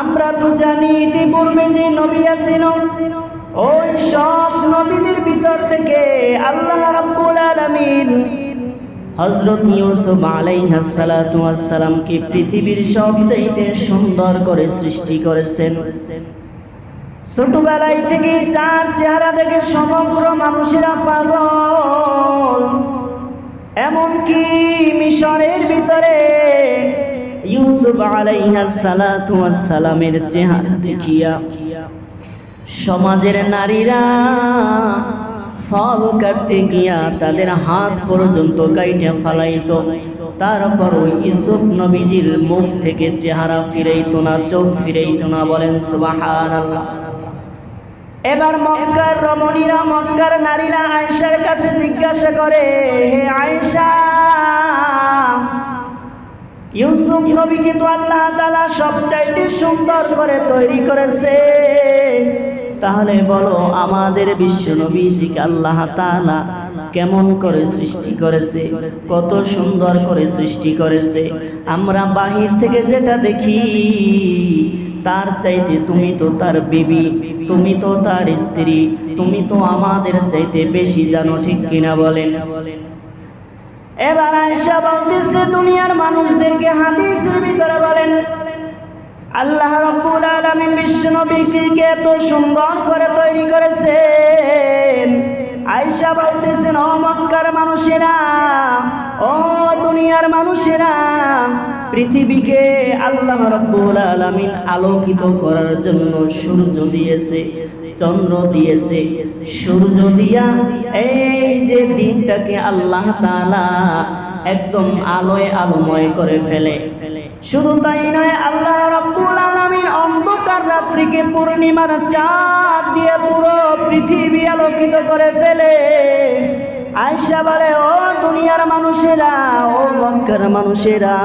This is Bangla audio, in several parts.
আমরা তো জানি ইতিপূর্বে যে নবী আছিল ওই সব নবীদের ভিতর থেকে আল্লাহ রাব্বুল আলামিন হযরত ইউসুফ আলাইহিস সালাতু ওয়াস সালামকে পৃথিবীর সবচাইতে সুন্দর করে সৃষ্টি করেছেন। ছোটবেলায় থেকে চার চেহারা দেখে সমগ্র মানুষেরা পাগল। এমনকি মিশরের ভিতরে ইউসুফ সালামের চেহারা দেখিয়া সমাজের নারীরা ফল কাটতে গিয়া তাদের হাত পর্যন্ত কাইটা ফালাইতো। তারপর ইউসুফ নবীজির মুখ থেকে চেহারা ফিরাইতো না, চোখ ফিরাইতো না, বলেন সুবহানাল্লাহ। এবার মক্কার রমণীরা, মক্কার নারীরা আয়েশার কাছে জিজ্ঞাসা করে, হে আয়েশা, ইউসুফ নবীকে তো আল্লাহ তাআলা সবচাইতে সুন্দর করে তৈরি করেছে। তাহলে বলো, আমাদের বিশ্ব নবীজিকে আল্লাহ তাআলা কেমন করে সৃষ্টি করেছে? কত সুন্দর করে সৃষ্টি করেছে? আমরা বাহির থেকে যেটা দেখি তার চাইতে তুমি তো তার বিবি, তুমি তো তার স্ত্রী, তুমি তো আমাদের চাইতে বেশি জানো, ঠিক কিনা বলেন? এবার আয়েশা বলতেছে, দুনিয়ার মানুষদেরকে হাদিসের ভিতরে বলেন, আল্লাহ রাব্বুল আলামিন বিশ্ব নবীকে এত সুন্দর করে তৈরি করেছেন। আয়েশা বলতেছেন ও মক্কার মানুষেরা, ও দুনিয়ার মানুষেরা, পৃথিবীকে আল্লাহ রাব্বুল আলামিন আলোকিত করার জন্য সূর্য দিয়েছে, চন্দ্র দিয়েছে। সূর্য দিয়া এই যে দিনটাকে আল্লাহ তাআলা একদম আলোয় আলোময় করে ফেলে। শুধু তাই নয়, আল্লাহ রাব্বুল আলামিন অন্ধকার রাত্রিকে পূর্ণিমার চাঁদ দিয়ে পুরো পৃথিবী আলোকিত করে ফেলে? আয়সা বলে, ও দুনিয়ার মানুষেরা, ও মক্কার মানুষেরা,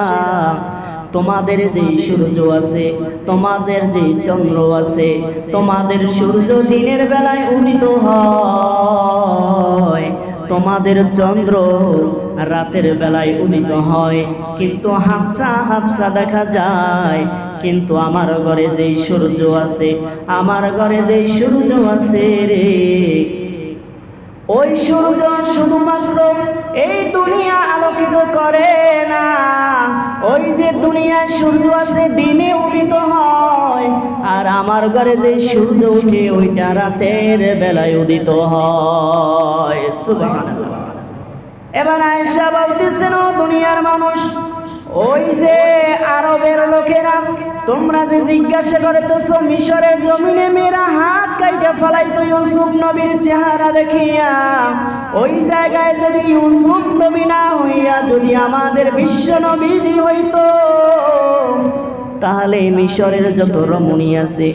তোমাদের যে সূর্য আছে, তোমাদের যে চন্দ্র আছে, তোমাদের সূর্য দিনের বেলায় উদিত হয়। তোমাদের চন্দ্র রাতের বেলায় উদিত হয়। কিন্তু হাফসা হাফসা দেখা যায়, কিন্তু আমার ঘরে যেই সূর্য আছে, আমার ঘরে যেই সূর্য আছে রে। ওই সূর্য শুধুমাত্র এই দুনিয়া আলোকিত করে না, ওই যে দুনিয়ায় সূর্য আছে, দিনে উদিত হয়। আর আমার ঘরে যে সূর্য উঠে ওইটা রাতের বেলায় উদিত হয়। সুবহানাল্লাহ। এবার আয়সা বলতেছেন ও দুনিয়ার মানুষ, ওই যে আরবের লোকেরা, তোমরা যে জিজ্ঞাসা করতেছ মিশরের জমিনে মেয়েরা হাত কাইটা ফলাইতো ইউসুফ নবীর চেহারা দেখিয়া, ওই জায়গায় যদি ইউসুফ নবী না হইয়া, যদি আমাদের বিশ্ব নবীজি হইতো তাহলে মিশরের যত রমণী আছে,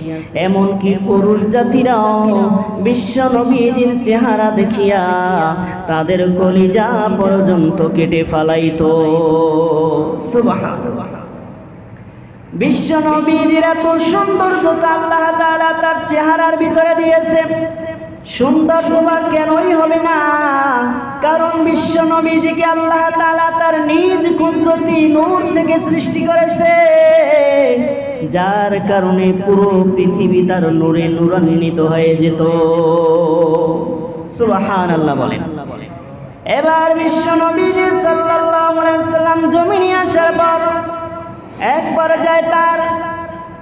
এমনকি পুরুষ জাতিরাও বিশ্ব নবীজির চেহারা দেখিয়া তাদের কলিজা পর্যন্ত কেটে ফালাইতো। বিশ্ব নবীজির এত সৌন্দর্যতা আল্লাহ তার চেহারার ভিতরে দিয়েছে। সৌন্দর্যতা কেনই হবে না? কারণ বিশ্ব নবীজিকে আল্লাহ তালা তার নিজ কুদরতি নূর থেকে সৃষ্টি করেছে। যার কারণে পুরো পৃথিবী তার নূরে নূরান্বিত হয়ে যেত। সুবাহান আল্লাহ বলেন। এবার বিশ্ব নবীজি আলাইহি সাল্লাম জমিনে আসার পর একবার যায় তার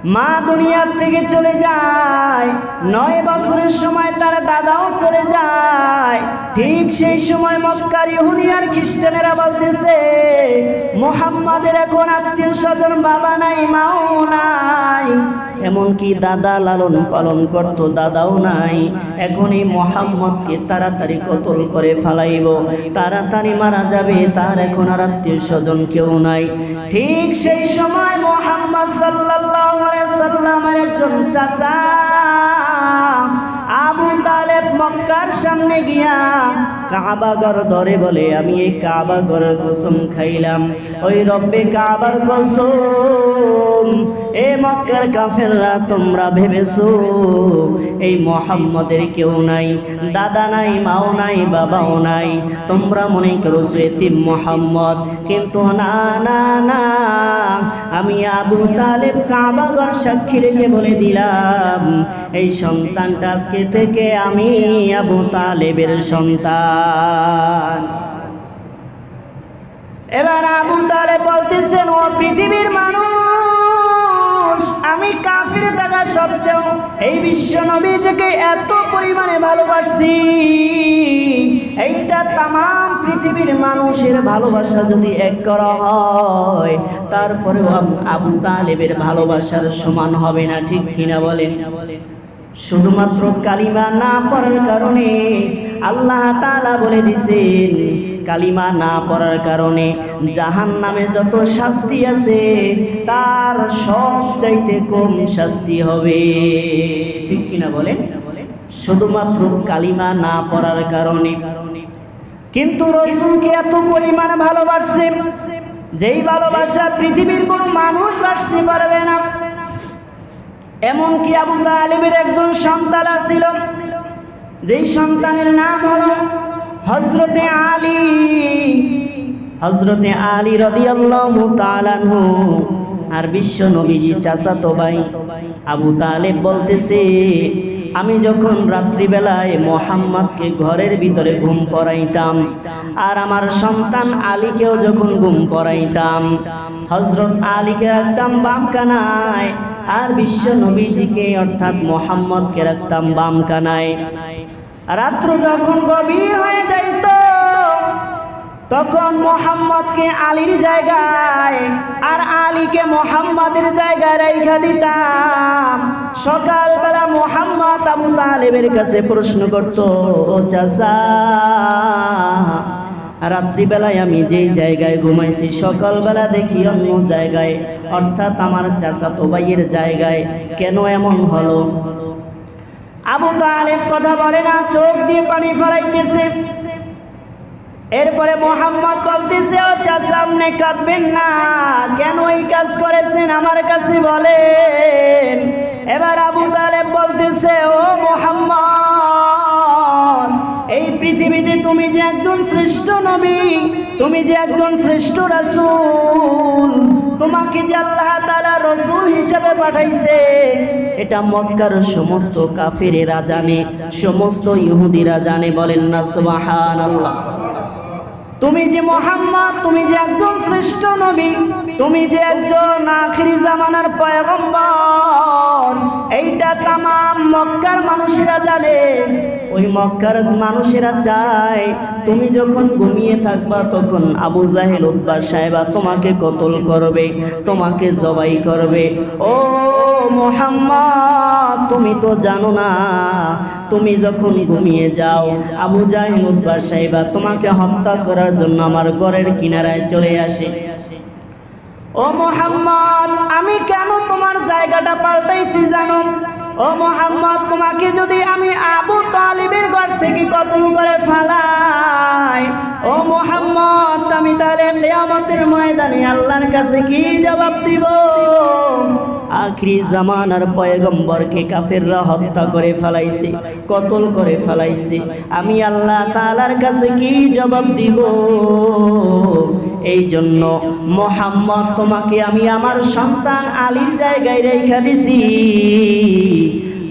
মা দুনিয়ার থেকে চলে যায়। নয় বছরের সময় তার দাদাও চলে যায়। ঠিক সেই সময় মক্কার ইহুদি আর খ্রিস্টানেরা বলতেছে, মোহাম্মদের এখন আত্মীয় স্বজন বাবা নাই, মাও নাই। এমনকি দাদা লালন পালন করত, দাদাও নাই। এখনই মোহাম্মদকে তাড়াতাড়ি কতল করে ফালাইব। তাড়াতাড়ি মারা যাবে, তার এখন আর আত্মীয় স্বজন কেউ নাই। ঠিক সেই সময় মোহাম্মদ আলাইহি সাল্লামের একজন চাচা তালেব মক্কার সামনে গিয়া কাবা ঘর ধরে বলে, আমি এই কাবা ঘরের কসম খাইলাম। ওই রব্বে কাবার কসম, এ মক্কার কাফেররা তোমরা ভেবেছো? এই মোহাম্মদের কেউ নাই, দাদা নাই, মাও নাই, বাবাও নাই। তোমরা মনে করছ এতিম মোহাম্মদ। কিন্তু না না না, আমি আবু তালেব কাবাগর সাক্ষী রেখে বলে দিলাম, এই সন্তানটা আজকে থেকে আমি আবু তালেবের সন্তান। এবার আবু তালে বলতেছেন, ও পৃথিবীর মানুষ, আমি কাফির সত্ত্বেও এই বিশ্ব এত পরিমাণে ভালোবাসি। এইটা তাম পৃথিবীর মানুষের ভালোবাসা যদি এক করা হয়, তারপরেও আবু তালেবের ভালোবাসার সমান হবে না, ঠিক কিনা বলেন? শুধুমাত্র কালিমা না পড়ার কারণে আল্লাহ তালা বলে দিছেন, কালিমা না পড়ার কারণে জাহান নামে যত শাস্তি আছে, তার সব চাইতে কম শাস্তি হবে। ঠিক কিনা বলেন? শুধুমাত্র কালিমা না পড়ার কারণে। কিন্তু রসুলকে এত পরিমাণ ভালোবাসছে যেই ভালোবাসা পৃথিবীর কোনো মানুষ বাসতে পারবে না এমনকি আবু তালিবের একজন সন্তান ছিল যেই সন্তানের নাম হলো হজরতে আলী। হজরতে আলী রদিয়াল্লাহু তাআলাহু আর বিশ্ব নবীজি চাচাতো ভাই আবু তালেব বলতেছে, আমি যখন রাত্রিবেলায় মোহাম্মদকে ঘরের ভিতরে ঘুম পড়াইতাম আর আমার সন্তান আলীকেও যখন ঘুম পড়াইতাম হজরত আলীকে রাখতাম বাম কানায় আর বিশ্ব নবীজিকে অর্থাৎ মোহাম্মদকে রাখতাম বাম কানায়। রাত্র যখন গভীর হয়ে যাইত, তখন মোহাম্মদকে আলীর জায়গায় আর আলীকে মোহাম্মদের জায়গায় রেখা দিতাম। সকালবেলা মোহাম্মদ আবু তালেবের কাছে প্রশ্ন করত, চাচা রাত্রিবেলায় আমি যেই জায়গায় ঘুমাইছি, সকালবেলা দেখি অন্য জায়গায়। অর্থাৎ আমার চাচাতো ভাইয়ের জায়গায়। কেন এমন হলো? আবু তালেব কথা বলে না, চোখ দিয়ে পানি ফেলাইতেছে। এরপরে মোহাম্মদ বলতেছে, ও চাচা, আপনি কাঁদবেন না। কেন এই কাজ করেছেন? আমার কাছে বলেন। এবার আবু তালেব বলতেছে, ও তুমি যে একজন শ্রেষ্ঠ নবী, তুমি যে একজন শ্রেষ্ঠ রাসুল, তোমাকে যে আল্লাহ তাআলা রসুল হিসেবে পাঠাইছে, এটা মক্কার সমস্ত কাফেরেরা জানে, সমস্ত ইহুদিরা জানে, বলেন না সুবহানাল্লাহ। তুমি যে মোহাম্মদ, তুমি যে একজন শ্রেষ্ঠ নবী, তুমি যে একজন আখিরি জামানার পয়গম্বর এইটা তামাম মক্কার মানুষেরা জানে। ওই মক্কার মানুষেরা চায়, তুমি যখন ঘুমিয়ে থাকবা তখন আবু জাহেল উদ্বা সাহেবা তোমাকে কতল করবে, তোমাকে জবাই করবে। ও মোহাম্মদ, তুমি তো জানো না, তুমি যখন ঘুমিয়ে যাও, আবু জাহেল উদ্বা সাহেবা তোমাকে হত্যা করার জন্য আমার ঘরের কিনারায় চলে আসে। ও মোহাম্মদ, আমি কেন তোমার জায়গাটা পাল্টাইছি জানো? ও মোহাম্মদ, তোমাকে যদি আমি আবু তালিবের ঘর থেকে কতল করে ফেলাই? ও মোহাম্মদ, আমি তাহলে কেয়ামতের ময়দানে আল্লাহর কাছে কি জবাব দিব? আখরি জামানার পয়গম্বরকে কাফেররা হত্যা করে ফেলাইছে, কতল করে ফেলাইছে। আমি আল্লাহ তালার কাছে কি জবাব দিব? এই জন্য মোহাম্মদ, তোমাকে আমি আমার সন্তান আলীর জায়গায় রেখা দিছি।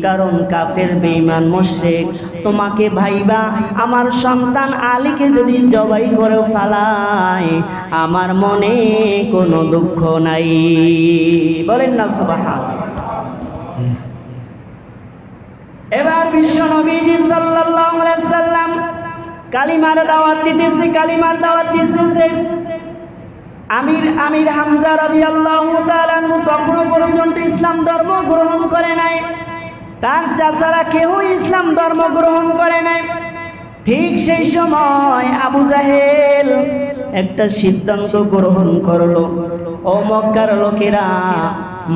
কারণ কাফের, বেঈমান, মুশরিক, তোমাকে ভাইবা আমার সন্তান আলীকে যদি জবাই করে ফেলায়, আমার মনে কোনো দুঃখ নাই। বলেন না সুবহান এবার বিশ্ব নবীজি সাল্লাল্লাহু আলাইহি সাল্লাম কালিমার দাওয়াত দিতেছে, কালিমার দাওয়াত দিতেছে। আমির আমির হামজা রাজি আল্লাহ তখনও পর্যন্ত ইসলাম ধর্ম গ্রহণ করে নাই। তার চাচারা কেউ ইসলাম ধর্ম গ্রহণ করে নাই। ঠিক সেই সময় আবু জাহেল একটা সিদ্ধান্ত গ্রহণ করল। ও মক্কার লোকেরা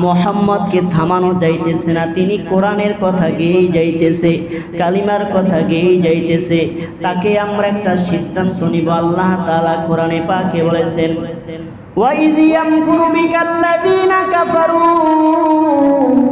মোহাম্মদকে থামানো যাইতেছে না তিনি কোরআনের কথা গেয়েই যাইতেছে কালিমার কথা গেয়েই যাইতেছে তাকে আমরা একটা সিদ্ধান্ত নিব আল্লাহ তাআলা কোরআনে পাকে বলেছেন وَإِذْ يَمْكُرُ بِكَ الَّذِينَ كَفَرُوا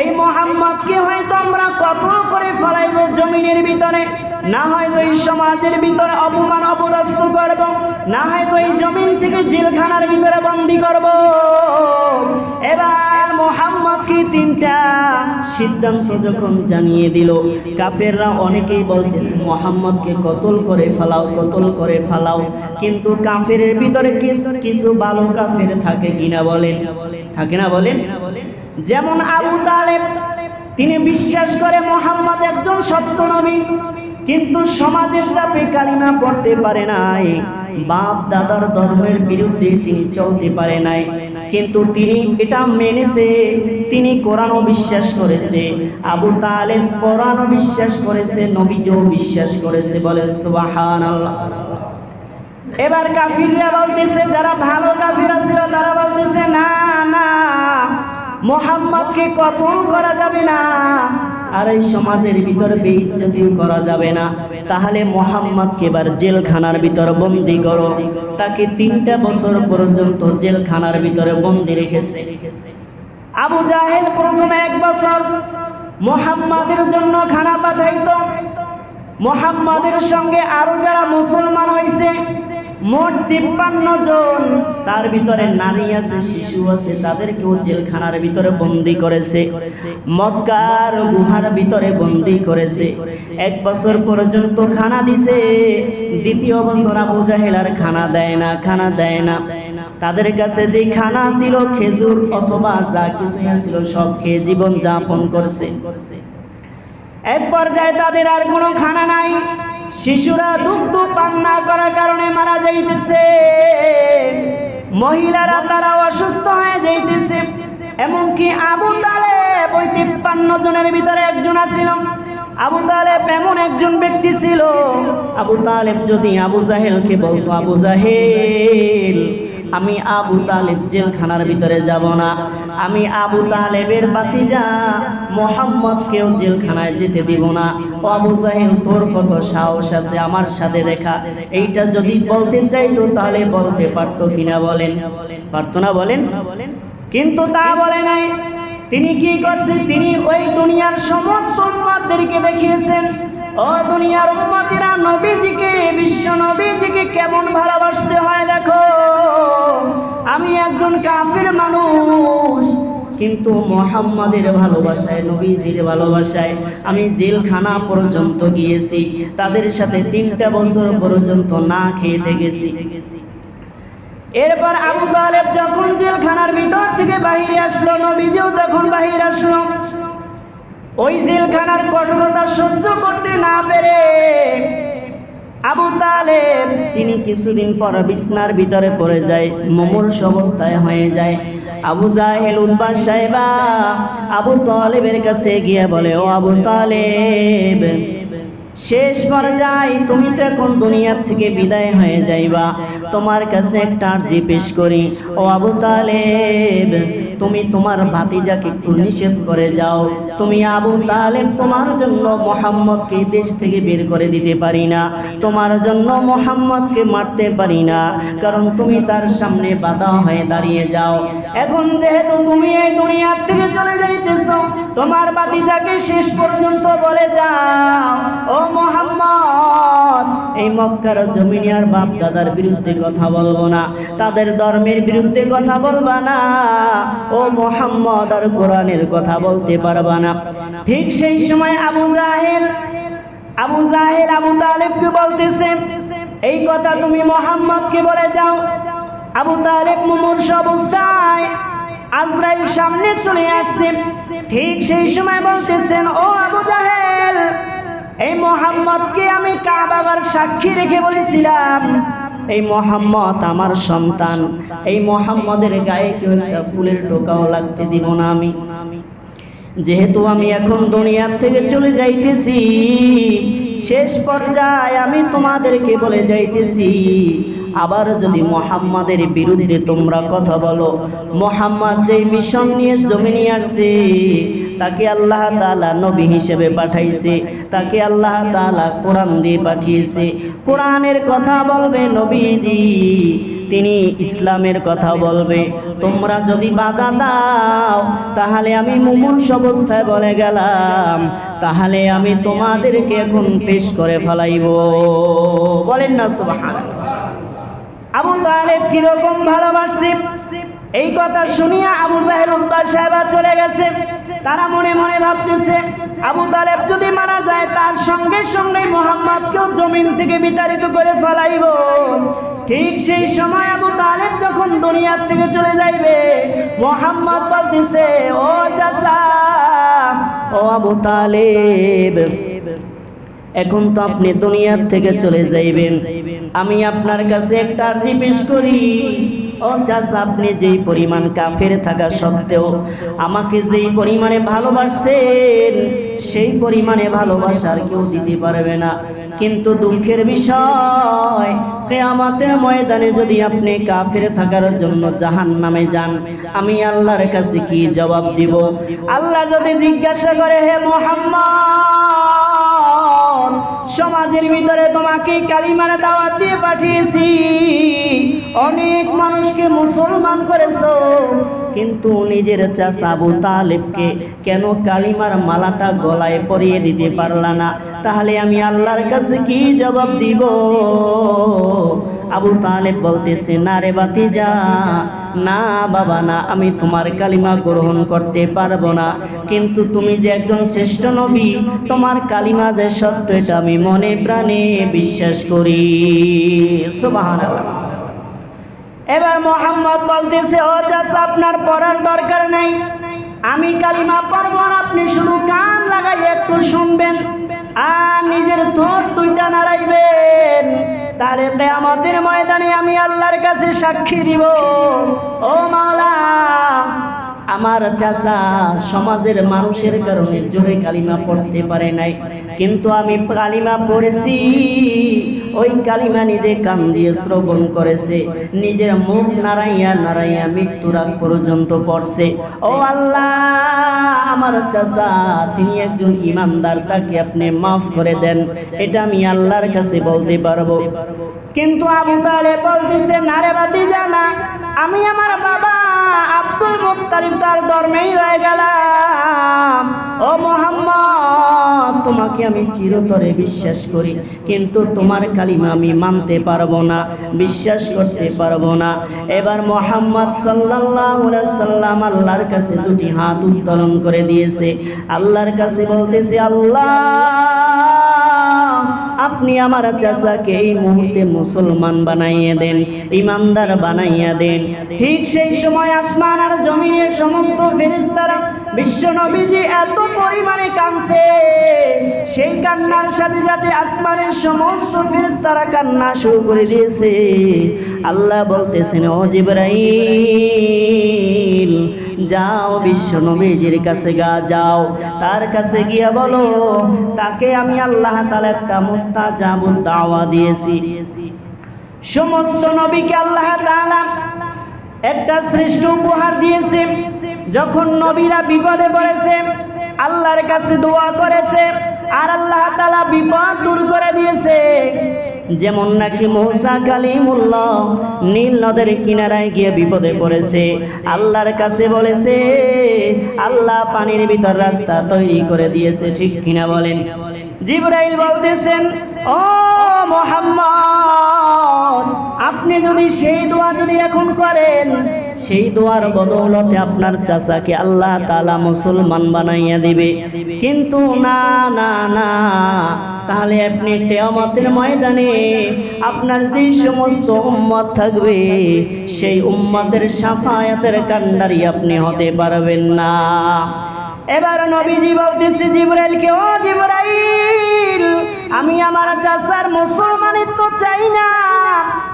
এই মোহাম্মদকে হয়তো আমরা কতল করে ফেলাইব জমিনের ভিতরে? না হয়তো এই সমাজের ভিতরে অপমান অপদস্থ করব? না হয়তো এই জমিন থেকে জেলখানার ভিতরে বন্দি করব? এবার মোহাম্মদকে তিনটা সিদ্ধান্ত যখন জানিয়ে দিল, কাফেররা অনেকেই বলতেছে মোহাম্মদকে কতল করে ফালাও, কতল করে ফালাও। কিন্তু কাফেরের ভিতরে কিছু ভালো কাফের থাকে কিনা বলেন? থাকে না বলেন? যেমন আবু তালেব, তিনি বিশ্বাস করে মোহাম্মদ একজন সত্য নবী, কিন্তু সমাজের চাপে কালিমা পড়তে পারে নাই। বাপ দাদার ধর্মের বিরুদ্ধে তিনি চলতে পারে নাই। কিন্তু তিনি এটা মেনেছে, তিনি কোরআনও বিশ্বাস করেছে, আবু তালেব কোরআনও বিশ্বাস করেছে নবীজও বিশ্বাস করেছে বলেন সুবহানাল্লাহ। এবার কাফিররা বলতেছে, যারা ভালো কাফিরা ছিল তারা বলতেছে, না না মোহাম্মদকে কতল করা যাবে না? আর এই সমাজের ভিতরে বেইজ্জতিও করা যাবে না। তাহলে মোহাম্মদকে এবার জেলখানার ভিতর বন্দি করো। তাকে তিনটা বছর পর্যন্ত জেলখানার ভিতরে বন্দি রেখেছে। আবু জাহেল প্রথমে এক বছর, মোহাম্মদের জন্য খানা পাঠাইতো। মোহাম্মদের সঙ্গে আরও যারা মুসলমান হয়েছে মোট তিপ্পান্ন জন। তার ভিতরে নারী আছে, শিশু আছে, তাদেরকেও জেলখানার ভিতরে বন্দি করেছে। মক্কার গুহার ভিতরে বন্দি করেছে। এক বছর পর্যন্ত খানা দিছে। দ্বিতীয় বছর আবু জাহেল আর খানা দেয় না, খানা দেয় না। তাদের কাছে যে খানা ছিল, খেজুর অথবা যা কিছু ছিল সব খেয়ে জীবন যাপন করছে। এক পর্যায়ে তাদের আর কোনো খানা নাই। শিশুরা দুগ্ধ পান যাইতেছে। মহিলারা তারা অসুস্থ হয়ে যাইতেছে। এমনকি আবু তালেব ওই তিপ্পান্ন জনের ভিতরে একজন আছিল। আবু তালেব এমন একজন ব্যক্তি ছিল। আবু তালেব যদি আবু জাহেলকে বলতো, আবু জাহেল, আমি আবু তালেব জেলখানার ভিতরে যাব না। আমি আবু তালেবের বাতিজা মোহাম্মদকেও জেলখানায় যেতে দিব না। আবু তোর কত সাহস আছে আমার সাথে দেখা? এইটা যদি বলতে চাইতো তাহলে বলতে পারতো কিনা বলেন। পারতো না বলেন? কিন্তু তা বলে নাই। তিনি কি করছে? তিনি ওই দুনিয়ার সমস্ত উম্মাদেরকে দেখিয়েছেন। ও দুনিয়ার উম্মতিরা নবীজিকে, বিশ্ব নবীজিকে কেমন ভালোবাসতে হয় দেখো? আমি একজন কাফির মানুষ। কিন্তু মোহাম্মদের ভালোবাসায়, নবীজির ভালোবাসায় আমি জেলখানা পর্যন্ত গিয়েছি। তাদের সাথে তিনটা বছর পর্যন্ত না খেয়ে দেখেছি এরপর আবু তালেব যখন জেলখানার ভিতর থেকে বাহিরে আসলো, নবীজিও যখন বাহির আসলো, ওই জেলখানার কঠোরতা সহ্য করতে না পেরে আবু তালেব, তিনি কিছুদিন পর বিছনার ভিতরে পড়ে যায়, মুমূর্ষ অবস্থায় হয়ে যায়। আবু জাহেল উদ্বাস সাহেবা আবু তালেবের কাছে গিয়ে বলে, ও আবু তালেব, শেষ পর্যায়ে তুমি তো এখন দুনিয়ার থেকে বিদায় হয়ে যাইবা। তোমার কাছে একটা আর্জি পেশ করি। ও আবু তালেব তুমি তোমার ভাতিজাকে একটু নিষেধ করে যাও। তুমি আবু তালেব তোমার জন্য মোহাম্মদকে দেশ থেকে বের করে দিতে পারি না। তোমার জন্য মোহাম্মদকে মারতে পারি না। কারণ তুমি তার সামনে বাধা হয়ে দাঁড়িয়ে যাও। এখন যেহেতু তুমি এই দুনিয়ার থেকে চলে যাইতেছ, তোমার ভাতিজাকে শেষ পর্যন্ত বলে যাও, ও মোহাম্মদ, এই মক্কার জমিনে আর বাপ দাদার বিরুদ্ধে কথা বলব না, তাদের ধর্মের বিরুদ্ধে কথা বলবা না, ও মোহাম্মদ, আর কোরআনের কথা বলতে পারবা না। ঠিক সেই সময় আবু জাহেল আবু জাহেল আবু তালেবকে বলতেছে, এই কথা তুমি মোহাম্মদকে বলে যাও। আবু তালেব মুমূর্ষ অবস্থায় আজরাইল সামনে চলে আসছে। ঠিক সেই সময় বলতেছেন, ও আবু জাহেল, এই মোহাম্মদকে আমি কাবাগার সাক্ষী রেখে বলেছিলাম, এই মোহাম্মদ আমার সন্তান, এই মোহাম্মদের গায়ে কেউ একটা ফুলের টোকাও লাগতে দিব না আমি। যেহেতু আমি এখন দুনিয়ার থেকে চলে যাইতেছি, শেষ পর্যায়ে আমি তোমাদেরকে বলে যাইতেছি আবার যদি মোহাম্মদের বিরুদ্ধে তোমরা কথা বলো, মোহাম্মদ যেই মিশন নিয়ে জমিনে আসছে, তাকে আল্লাহ তাআলা নবী হিসেবে পাঠাইছে, তাকে আল্লাহ তাআলা কোরআন দিয়ে পাঠিয়েছে। কোরআনের কথা বলবে নবীজি, তিনি ইসলামের কথা বলবে। তোমরা যদি বাধা দাও, তাহলে আমি মুমূর্ষ অবস্থায় বলে গেলাম, তাহলে আমি তোমাদেরকে এখন পেশ করে ফেলাইব। বলেন না, সুবহানাল্লাহ। আবু তালেব কীরকম ভালোবাসছি? এই কথা শুনিয়া আবু জাহের উদ্বা সাহেবা চলে গেছে। তারা মনে মনে ভাবতেছে, আবু তালেব যদি মারা যায়, তার সঙ্গে সঙ্গে মোহাম্মদকেও জমিন থেকে বিতাড়িত করে ফেলাইব। ঠিক সেই সময় আবু তালেব যখন দুনিয়ার থেকে চলে যাইবে, মোহাম্মদ বলতেছে, ও চাচা, ও আবু তালেব, এখন তো আপনি দুনিয়ার থেকে চলে যাইবেন। আমি আপনার কাছে একটা আর্জি পেশ করি। ও চাচা আপনি যেই পরিমাণ কাফের থাকা সত্ত্বেও আমাকে যেই পরিমাণে ভালোবাসছেন, সেই পরিমাণে ভালোবাসার কেউ দিতে পারবে না। কিন্তু দুঃখের বিষয়, কেয়ামতের ময়দানে যদি আপনি কাফের থাকার জন্য জাহান নামে যান, আমি আল্লাহর কাছে কি জবাব দিব? আল্লাহ যদি জিজ্ঞাসা করে, হে মোহাম্মদ! সমাজের ভিতরে তোমাকে কালিমার দাওয়াত দিয়ে পাঠিয়েছি। অনেক মানুষকে মুসলমান করেছ, কিন্তু নিজের চাচা আবু তালেবকে কেন কালিমার মালাটা গলায় পরিয়ে দিতে পারলা না? তাহলে আমি আল্লাহর কাছে কি জবাব দিব? আবু তালেব বলতেছে, না রে বাতি যা না বাবা, না, আমি তোমার কালিমা গ্রহণ করতে পারব না। কিন্তু তুমি যে একজন শ্রেষ্ঠ নবী, তোমার কালিমা যে সত্য, এটা আমি মনে প্রাণে বিশ্বাস করি। এবার মোহাম্মদ বলতেছে, ও চাচা, আপনার পড়ার দরকার নাই। আমি কালিমা পড়ব না আপনি শুধু কান লাগাই একটু শুনবেন। আর নিজের ঠোঁট দুইটা নাড়াইবেন। তাহলে আমাদের ময়দানে আমি আল্লাহর কাছে সাক্ষী দিব। ও মাওলা আমার চাচা সমাজের মানুষের কারণে জোরে কালিমা পড়তে পারে নাই। কিন্তু আমি কালিমা পড়েছি, ওই কালিমা নিজে কান দিয়ে শ্রবণ করেছে, নিজের মুখ নাড়াইয়া নাড়াইয়া মৃত্যুর আগ পর্যন্ত পড়ছে। ও আল্লাহ, আমার চাচা, তিনি একজন ইমানদার, তাকে আপনি মাফ করে দেন, এটা আমি আল্লাহর কাছে বলতে পারব। কিন্তু আবু তালে বলতেছে, নারে বাতি জানা আমি আমার বাবা আব্দুল মুক্তারিব তার ধর্মেই রয়ে গেলাম। ও মোহাম্মদ, তোমাকে আমি চিরতরে বিশ্বাস করি, কিন্তু তোমার কালিমা আমি মানতে পারব না, বিশ্বাস করতে পারব না। এবার মোহাম্মদ সাল্লাম আল্লাহর কাছে দুটি হাত উত্তোলন করে দিয়েছে। আল্লাহর কাছে বলতেছে, আল্লাহ! আপনি আমার চাচাকে এই মুহূর্তে মুসলমান বানাইয়ে দেন, ইমানদার বানাইয়া দেন। ঠিক সেই সময় আসমান আর জমিনের সমস্ত ফেরেশতারা বিশ্ব নবীজি এত পরিমাণে কাঁদছে। সেই কান্নার সাথে সাথে আসমানের সমস্ত ফেরেশতারা কান্না শুরু করে দিয়েছে। আল্লাহ বলতেছেন, ও জিবরাইল, যাও বিশ্ব নবীজির কাছে গা, যাও। তার কাছে গিয়া বলো, তাকে আমি আল্লাহ তাআলা একটা মুস্তাজাবুদ দাওয়া দিয়েছি। সমস্ত নবীকে আল্লাহ তাআলা একটা শ্রেষ্ঠ উপহার দিয়েছে। যখন নবীরা বিপদে পড়েছে, আল্লাহর কাছে দোয়া করেছে, আর আল্লাহ তালা বিপদ দূর করে দিয়েছে। যেমন নাকি মৌসা কালিমুল্লাহ নীল নদের কিনারায় গিয়ে বিপদে পড়েছে। আল্লাহর কাছে বলেছে, আল্লাহ পানির ভিতর রাস্তা তৈরি করে দিয়েছে, ঠিক কিনা বলেন? জিব্রাইল বলতেছেন, ও মোহাম্মদ, আপনি যদি সেই দোয়া যদি এখন করেন সেই দোয়ার বদৌলতে আপনার চাচাকে আল্লাহ তালা মুসলমান বানাইয়া দিবে। কিন্তু না না না, তাহলে আপনি কেয়ামতের ময়দানে আপনার যে সমস্ত উম্মত থাকবে, সেই উম্মতের সাফায়াতের কান্ডারি আপনি হতে পারবেন না। এবার নবীজি বলতেছে, জিবরাইলকে ও জিবরাইল! আমি আমার চাচার মুসলমানিত্ব চাই না।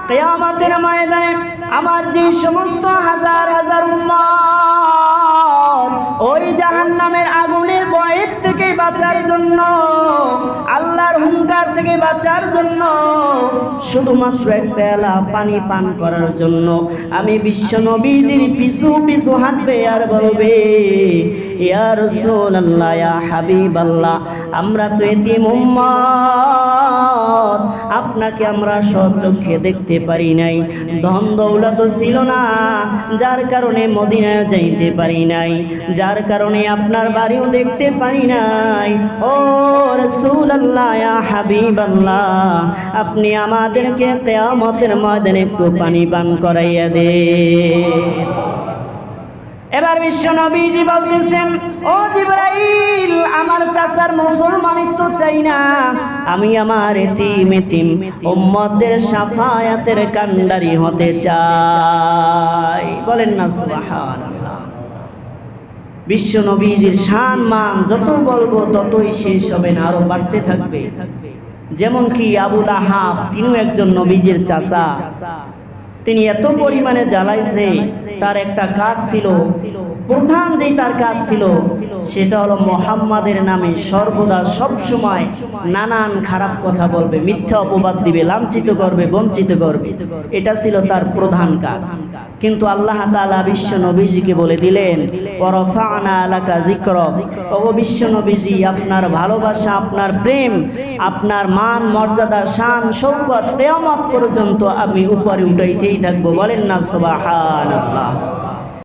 কেয়ামতের ময়দানে আমার যে সমস্ত হাজার হাজার উম্মত, ওই জাহান্নামের আগুনের বয়ের থেকে বাঁচার জন্য, আল্লাহর হুঙ্কার থেকে বাঁচার জন্য, শুধুমাত্র এক পেলা পানি পান করার জন্য আমি বিশ্ব নবীজির পিছু পিছু হাঁটবে আর বলবে ইয়া রাসূলুল্লাহ, ইয়া হাবিবাল্লাহ, আমরা তো এতিম উম্মত। আপনাকে আমরা সচক্ষে দেখতে পারি নাই। ধন দৌলত ছিল না, যার কারণে মদিনায় যাইতে পারি নাই। যার কারণে আপনার বাড়িও দেখতে পারি নাই। ও রাসূলুল্লাহ, ইয়া হাবিবাল্লাহ, আপনি আমাদেরকে কিয়ামতের ময়দানে একটু পানি পান করাইয়া দে। এবার বিশ্ব নবীজি বলতেছেন, ও জিব্রাইল, আমার চাচার মুসলমানিত্ব চাই না। আমি আমার এতিম এতিম উম্মতদের সাফায়াতের কান্ডারি হতে চাই। বলেন না, সুবহানাল্লাহ। বিশ্ব নবীজির শান মান যত বলব ততই শেষ হবে না, আরও বাড়তে থাকবে। যেমন কি আবু লাহাব, তিনিও একজন নবীজির চাচা। তিনি এত পরিমাণে জ্বালাইছে তার একটা কাজ ছিল প্রধান যেই তার কাজ ছিল, সেটা হলো মোহাম্মদের নামে সর্বদা সব সময় নানান খারাপ কথা বলবে, মিথ্যা অপবাদ দিবে, লাঞ্ছিত করবে, বঞ্চিত করবে। এটা ছিল তার প্রধান কাজ। কিন্তু আল্লাহ তাআলা বিশ্ব নবীজিকে বলে দিলেন বিশ্ব নবীজি, আপনার ভালোবাসা, আপনার প্রেম, আপনার মান, মর্যাদা, শান শৌকত পর্যন্ত আমি উপরে উঠাইতেই থাকব। বলেন না, সুবহানাল্লাহ।